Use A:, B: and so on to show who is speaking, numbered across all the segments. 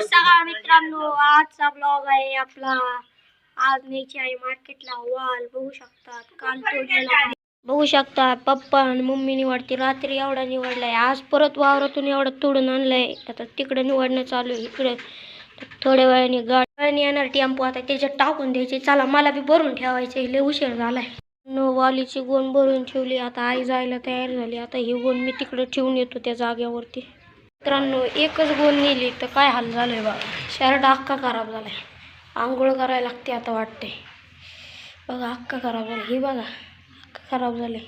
A: शुभ मित्रांनो आजचा ब्लॉग आहे आपला. आज न्यायची आहे मार्केटला वाल बघू शकतात काल तोडलेला. बघू शकतात पप्पा आणि मम्मी निवडते. रात्री एवढा निवडलाय आज परत वावरातून एवढा तोडून आणलाय. आता तिकडे निवडणं चालू आहे इकडे थोड्या वेळाने गाडी येणार टेम्पो आता त्याच्यात टाकून द्यायचे. चला मला बी भरून ठेवायचे लय उशीर झालाय. न वालीची गोण भरून ठेवली आता आई जायला तयार झाली. आता ही गोण मी तिकडे ठेवून येतो त्या जाग्यावरती मित्रांनो एकच गोल नेली तर काय हाल झालंय बघा. शर्ट अख्खा खराब झालाय. आंघोळ करायला लागते आता वाटते बघा अख्खा खराब झाला ही बघा अख्खा खराब झाले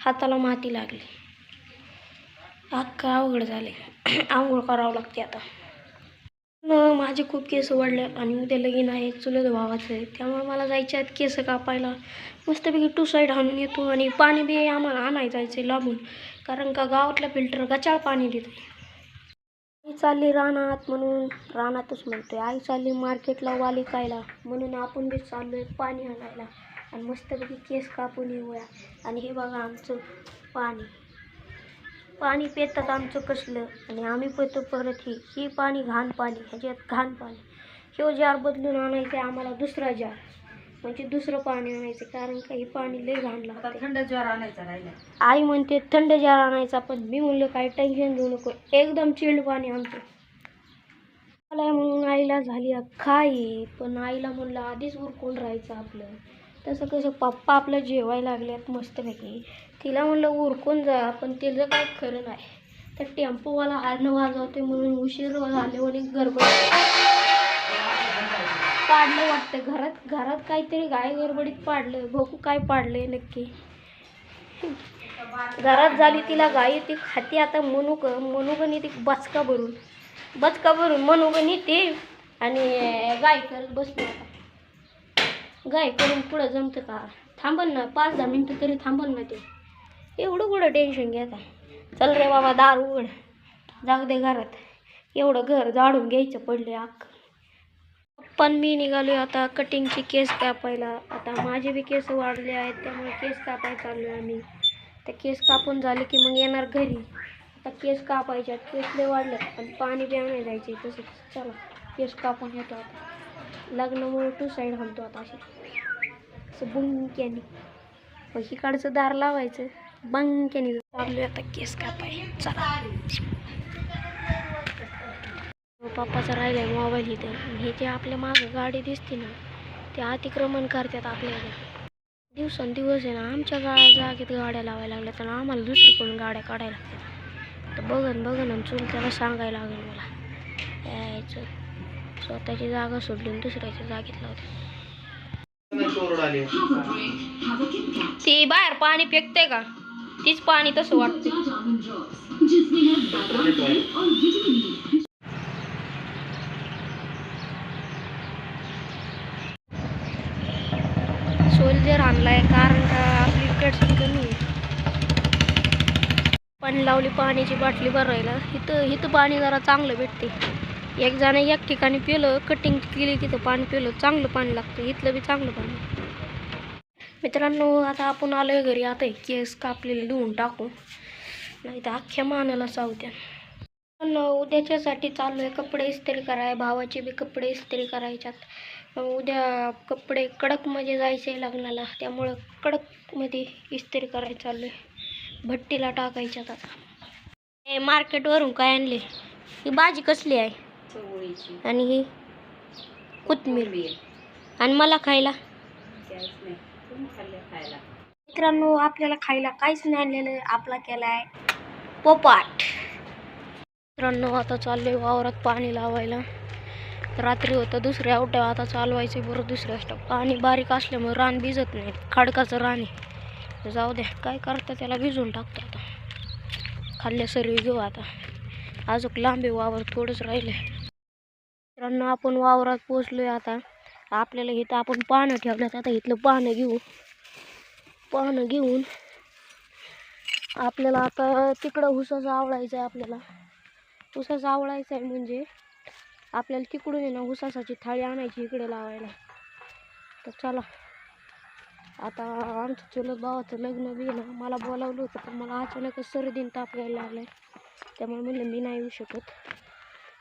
A: हाताला माती लागली. अख्खा अवघड झाले आंघोळ करावं लागते आता. न माझे खूप केस वाढले आणि उद्या लगीन आहे चुलत भावाचं. आहे त्यामुळे मला जायचे आहेत केस कापायला. मस्तपैकी टू साईड आणून येतो आणि पाणी बी आम्हाला आणायला जायचं आहे लांबून. कारण का गावातलं फिल्टर गचाळ पाणी देतं. चालली रानात म्हणून रानातच म्हणतोय आई चालली मार्केटला वाली खायला म्हणून आपण बी चाललोय पाणी आणायला. आणि मस्तपैकी केस कापून येऊया. आणि हे बघा आमचं पाणी. पाणी पितात आमचं कसलं? आणि आम्ही पितो परत ही ही पाणी घाण पाणी ह्याच्यात घाण पाणी. हे जार बदलून आणायचं आहे आम्हाला दुसरा जार. म्हणजे दुसरं पाणी आणायचं कारण का हे पाणी लय घाण लागतं
B: थंड ज्वार आणायचा राहिला
A: आई म्हणते थंड जार आणायचा पण मी म्हणलं काय टेन्शन घेऊ नको एकदम चिल्ड पाणी आणतो. मला म्हणून आईला झाली खाई पण आईला म्हणलं आधीच उरकून राहायचं आपलं. तसं कसं पप्पा आपलं जेवायला लागल्यात मस्तपैकी. तिला म्हणलं उरकून जा पण तिचं काय खरं नाही. तर टेम्पोवाला हारणं वाजवते म्हणून उशीर झाले आणि गडबड. पाडलं वाटतं. घरात घरात काहीतरी गाय गडबडीत पाडलं. बघू काय पाडलंय नक्की? घरात झाली तिला गाय ती खाती आता मनुक मनुक ती बचका भरून. बचका भरून मनुक येते आणि गाय करत बसलो आता. गाय करून पुढं जमतं का? थांबल ना पाच दहा मिनटं तरी थांबल ना ते. एवढं कुठं टेन्शन घ्यायचं चल रे बाबा दार उघड. जाऊ दे घरात. एवढं घर जाळून घ्यायचं पडले अख्खं. पण मी निघालो आता कटिंगची केस कापायला. आता माझे बी केस वाढले आहेत त्यामुळे केस कापायला चाललो आहे आम्ही. त्या केस कापून झाले की मग येणार घरी. आता केस कापायच्या केस लय वाढले आणि पाणी बी आणायला जायचे तसंच. चला केस कापून येतो आता. लग्नामुळे टू साईड घालतो आता असे असं बुंक्याने. मग इकडचं दार लावायचं बंक्याने. चाललो आता केस कापाय चला. पप्पाचं आहे मोबाईल इथं. हे जे आपल्या मागं गाडी दिसते ना ते अतिक्रमण करतात आपल्याला. दिवसेंदिवस आहे ना आमच्या गा जागेत गाड्या लावायला लागल्या तर आम्हाला दुसरीकडून गाड्या काढायला लागतात. तर बघन बघन आणि त्याला सांगायला लागेल मला. यायचं. स्वतःची जागा सोडली दुसऱ्याच्या जागेत लावते. ती बाहेर पाणी फेकते का? तीच पाणी तसं वाटतं. सोल्जर आहे कारण का आपली इकडची कमी आहे. पाणी लावली पाण्याची बाटली भरायला. इथं इथं पाणी जरा चांगलं भेटते. एक जण एक ठिकाणी पिलं कटिंग केली तिथं पाणी पिलं चांगलं पाणी लागतं. इथलं बी चांगलं पाणी. मित्रांनो आता आपण आलोय घरी. आता केस कापलेले धुवून टाकू. नाही तर अख्ख्या मानाला चावत्या पण उद्याच्यासाठी चालू आहे कपडे इस्त्री कराय भावाचे बी कपडे इस्त्री करायच्यात. उद्या कपडे कडकमध्ये जायचं आहे लग्नाला त्यामुळं कडकमध्ये इस्त्री करायचं चालू आहे भट्टीला टाकायच्यात आता. हे मार्केटवरून काय आणले? ही भाजी कसली आहे? आणि ही कोथमीर
B: आहे.
A: आणि मला खायला. मित्रांनो आपल्याला खायला काहीच नाही आणलेलं. आपला केलाय पोपाट. मित्रांनो आता चाललोय वावरात पाणी लावायला. रात्री होतं दुसऱ्या आवट्या आता चालवायचं बरं दुसऱ्या स्टॉप पाणी बारीक असल्यामुळे रान भिजत नाही खडकाचं रान आहे. जाऊ द्या काय करतं त्याला भिजून टाकतो आता. खाल्ल्या सर्व घेऊ आता. अजून लांबी वावर थोडंच राहिलं मित्रांनो आपण वावरात पोचलोय आता. आपल्याला इथं आपण पानं ठेवल्यात आता इथलं पानं घेऊ. पानं घेऊन आपल्याला आता तिकडं हुसाचं आवडायचं आहे आपल्याला. उसास आवडायचं आहे म्हणजे आपल्याला तिकडून आहे ना उसासाची थाळी आणायची इकडे लावायला. तर चला. आता आमचं चुलत भावाचं लग्न बी ना मला बोलावलं होतं पण मला अचानकच सर्दीन ताप यायला लागलाय. त्यामुळे म्हणलं मी नाही येऊ शकत.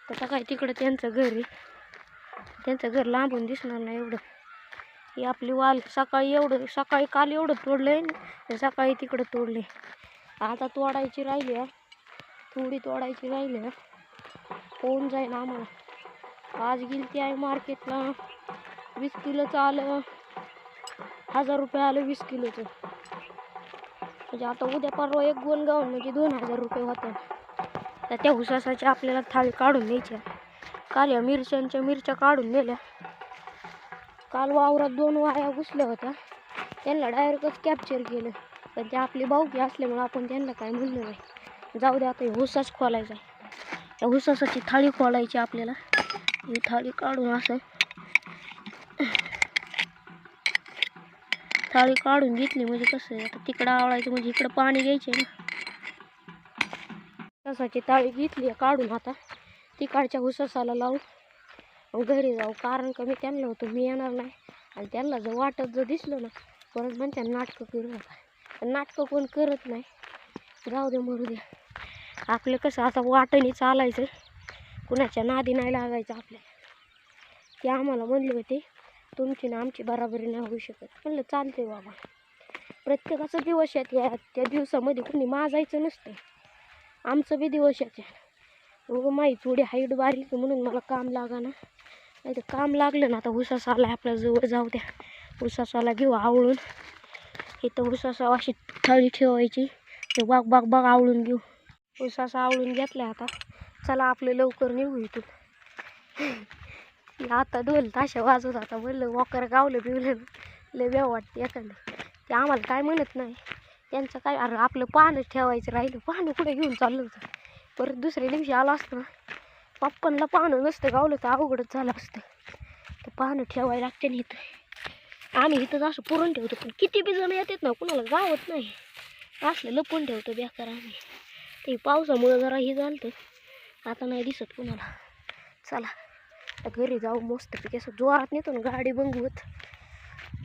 A: तर काय तिकडं त्यांचं घर आहे. त्यांचं घर लांबून दिसणार नाही एवढं. ही आपली वाल सकाळी एवढं सकाळी काल एवढं तोडलं आहे सकाळी तिकडं तोडले आता तोडायची राहिली आहे. थोडी तोडायची राहिली ना होऊन जाईल आम्हाला. आज गेली ती आहे मार्केटला वीस किलोचं आलं हजार रुपये आलं वीस किलोचं. म्हणजे आता उद्या परवा एक गोल गाऊन म्हणजे दोन हजार रुपये होतात तर त्या उसासाची आपल्याला थाळी काढून द्यायच्या काल या मिरच्यांच्या मिरच्या काढून नेल्या. काल वावरात दोन वाया घुसल्या होत्या. त्यांना डायरेक्टच कॅप्चर केलं. पण ते आपली बावकी असल्यामुळे आपण त्यांना काय म्हणलं नाही. जाऊ दे आता हे उसाच खोलायचा त्या उसासाची थाळी खोलायची आपल्याला. ही थाळी काढून असं थाळी काढून घेतली म्हणजे कसं आहे आता तिकडं आवडायचं म्हणजे इकडं पाणी घ्यायचे ना. हुसाची थाळी घेतली काढून आता. तिकडच्या उसासाला लावून घरी जाऊ. कारण का मी त्यांना होतो मी येणार नाही. आणि त्यांना जर वाटत जर दिसलं ना परत म्हणते नाटकं करू नका. नाटकं कोण करत नाही. जाऊ दे मरू द्या आपलं कसं असं वाटणी चालायचं. कुणाच्या नादी नाही लागायचं आपल्या. ते आम्हाला म्हणले होते तुमची ना आमची बराबरी नाही होऊ शकत. म्हणलं चालते बाबा. प्रत्येकाचा दिवस येत या त्या दिवसामध्ये कुणी माजायचं नसतं आमचं बी दिवस येते उगं माही थोडी हाईट बारीक म्हणून मला काम लागा ना नाही तर काम लागलं ना आता उसासाला आपल्या जवळ जाऊ द्या. उसासाला घेऊ आवळून. इथं उसासा अशी थळी ठेवायची. ते बाग बाग बाग आवळून घेऊ. उसासा आवळून घेतला आता. चला आपलं लवकर निघू इथून. आता ढोल ताशा वाजवत आता म्हणलं वॉकर गावलं बिवलं. लय वेळ वाटते एखादं. ते आम्हाला काय म्हणत नाही. त्यांचं काय अरे आपलं पानं ठेवायचं राहिलं. पानं कुठे घेऊन चाललं होतं? परत दुसऱ्या दिवशी आलं असतं. ना पप्पांना पानं नसतं गावलं तर अवघडच झालं असतं. तर पानं ठेवायला लागते ना इथं. आम्ही इथं असं पुरून ठेवतो. पण किती बी जण येतात ना कुणाला गावत नाही. असलं लपून ठेवतो बेकार आम्ही. ते पावसामुळं जरा हे झालं आता नाही दिसत कुणाला. चला घरी जाऊ मस्तपैकी असं जोरात नेतो ना गाडी बंगवत.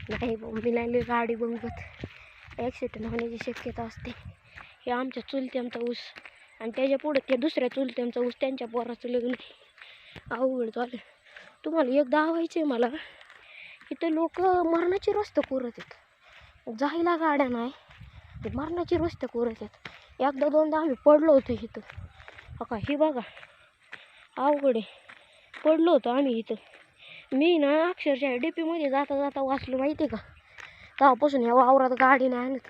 A: नाही मी नाही गाडी बंगवत. ॲक्सिडेंट होण्याची शक्यता असते. हे आमच्या चुलत्यांचा ऊस आणि त्याच्या पुढे त्या दुसऱ्या चुलत्यांचा ऊस त्यांच्या पोराचं लग्न आहे. अवघड झालं. तुम्हाला एक दावायचं आहे मला. इथं लोक मरणाची रस्ते करत आहेत. जायला गाड्या नाही ते मरणाची रस्ते करत आहेत. एकदा दोनदा आम्ही पडलो होतो इथं. अका ही हे बघा. अवघड आहे. पडलो होतो आम्ही इथं. मी ना अक्षरशः डीपीमध्ये जाता जाता वाचलो माहिती आहे का? तेव्हापासून ह्या वावरात गाडी नाही आणत.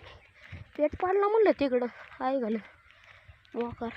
A: पेट पाडला म्हणलं तिकडं. काय झालं मोकार